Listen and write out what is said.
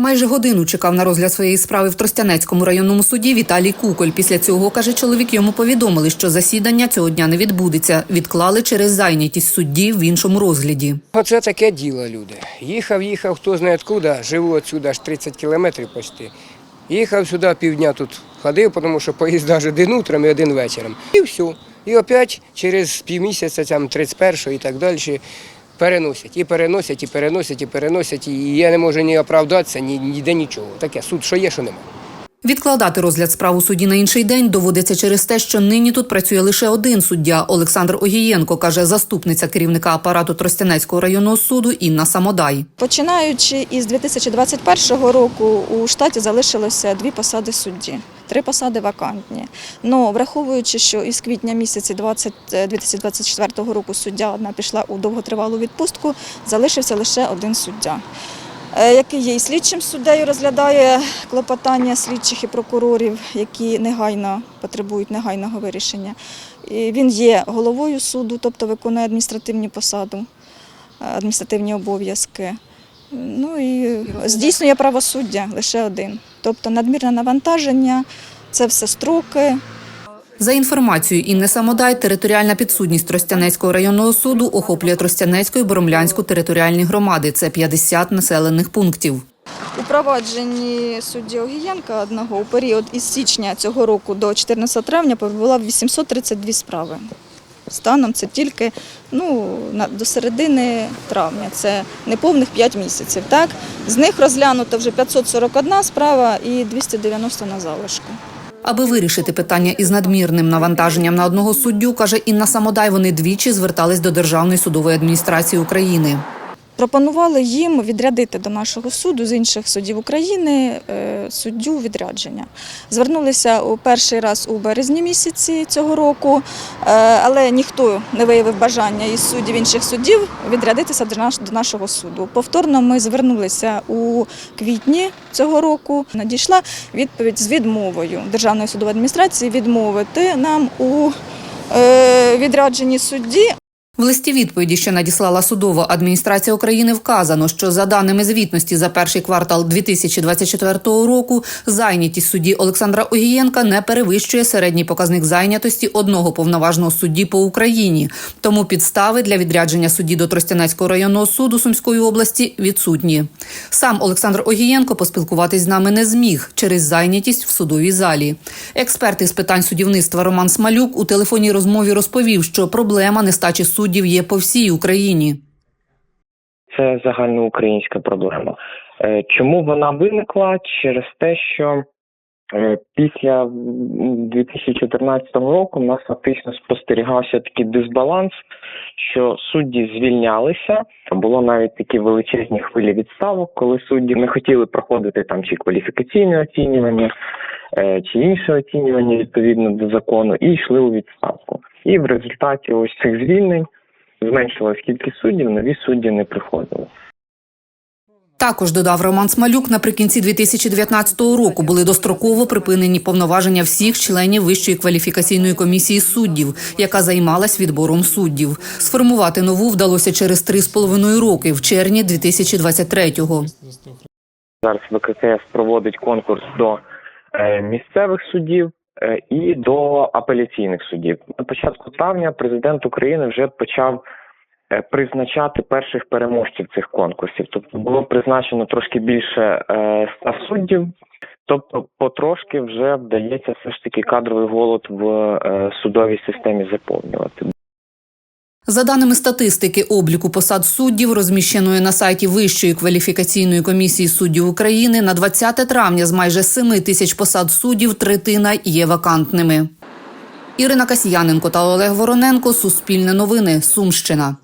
Майже годину чекав на розгляд своєї справи в Тростянецькому районному суді Віталій Куколь. Після цього, каже чоловік, йому повідомили, що засідання цього дня не відбудеться. Відклали через зайнятість судді в іншому розгляді. Оце таке діло, люди. Їхав, їхав, хто знає откуда, живу отсюди аж 30 кілометрів почти. Їхав сюди півдня тут ходив, тому що поїзд аж один утром і один вечором. І все. І опять через півмісяця, там 31-го і так далі, переносять. І переносять, і переносять, і переносять. І я не можу ні оправдатися, ні, ніде нічого. Таке суд, що є, що нема. Відкладати розгляд справ у суді на інший день доводиться через те, що нині тут працює лише один суддя Олександр Огієнко, каже заступниця керівника апарату Тростянецького районного суду Інна Самодай. Починаючи із 2021 року у штаті залишилося дві посади судді. Три посади вакантні. Ну, враховуючи, що із квітня місяці 20, е, 2024 року суддя одна пішла у довготривалу відпустку, залишився лише один суддя, е, який є і слідчим суддею, розглядає клопотання слідчих і прокурорів, які негайно потребують негайного вирішення. І він є головою суду, тобто виконує адміністративні посаду, е, адміністративні обов'язки. Ну і здійснює правосуддя лише один. Тобто надмірне навантаження, це все строки. За інформацією Інни Самодай, територіальна підсудність Тростянецького районного суду охоплює Тростянецьку і Боромлянську територіальні громади. Це 50 населених пунктів. У провадженні судді Огієнка одного у період із січня цього року до 14 травня перебувало 832 справи. Станом це тільки ну, до середини травня, це неповних 5 місяців. Так? З них розглянуто вже 541 справа і 290 на залишку. Аби вирішити питання із надмірним навантаженням на одного суддю, каже Інна Самодай, вони двічі звертались до Державної судової адміністрації України. Пропонували їм відрядити до нашого суду з інших судів України е, суддю відрядження. Звернулися у перший раз у березні місяці цього року, е, але ніхто не виявив бажання із суддів інших судів відрядитися до нашого суду. Повторно ми звернулися у квітні цього року. Надійшла відповідь з відмовою Державної судової адміністрації відмовити нам у е, відрядженні судді В листі відповіді, що надіслала судова адміністрація України, вказано, що за даними звітності за перший квартал 2024 року зайнятість судді Олександра Огієнка не перевищує середній показник зайнятості одного повноважного судді по Україні. Тому підстави для відрядження судді до Тростянецького районного суду Сумської області відсутні. Сам Олександр Огієнко поспілкуватись з нами не зміг через зайнятість в судовій залі. Експерт із питань судівництва Роман Смалюк у телефонній розмові розповів, що проблема нестачі суддів є по всій Україні. це загальноукраїнська проблема. Е, Чому вона виникла? Через те, що е, після 2014 року у нас фактично спостерігався такий дисбаланс, що судді звільнялися. Було навіть такі величезні хвилі відставок, коли судді не хотіли проходити там чи кваліфікаційне оцінювання, е, чи інше оцінювання відповідно до закону, і йшли у відставку. І в результаті ось цих звільнень зменшилась кількість суддів, нові судді не приходили. Також додав Роман Смалюк, наприкінці 2019 року були достроково припинені повноваження всіх членів Вищої кваліфікаційної комісії суддів, яка займалась відбором суддів. Сформувати нову вдалося через три з половиною роки в червні 2023-го. Зараз ВККС проводить конкурс до е, місцевих суддів і до апеляційних судів. На початку травня президент України вже почав е, призначати перших переможців цих конкурсів. Тобто було призначено трошки більше е, ста суддів. Тобто, потрошки вже вдається все ж таки кадровий голод в е, судовій системі заповнювати. За даними статистики обліку посад суддів, розміщеної на сайті Вищої кваліфікаційної комісії суддів України, на 20 травня з майже 7 тисяч посад суддів третина є вакантними. Ірина Касьяненко та Олег Вороненко. Суспільне новини. Сумщина.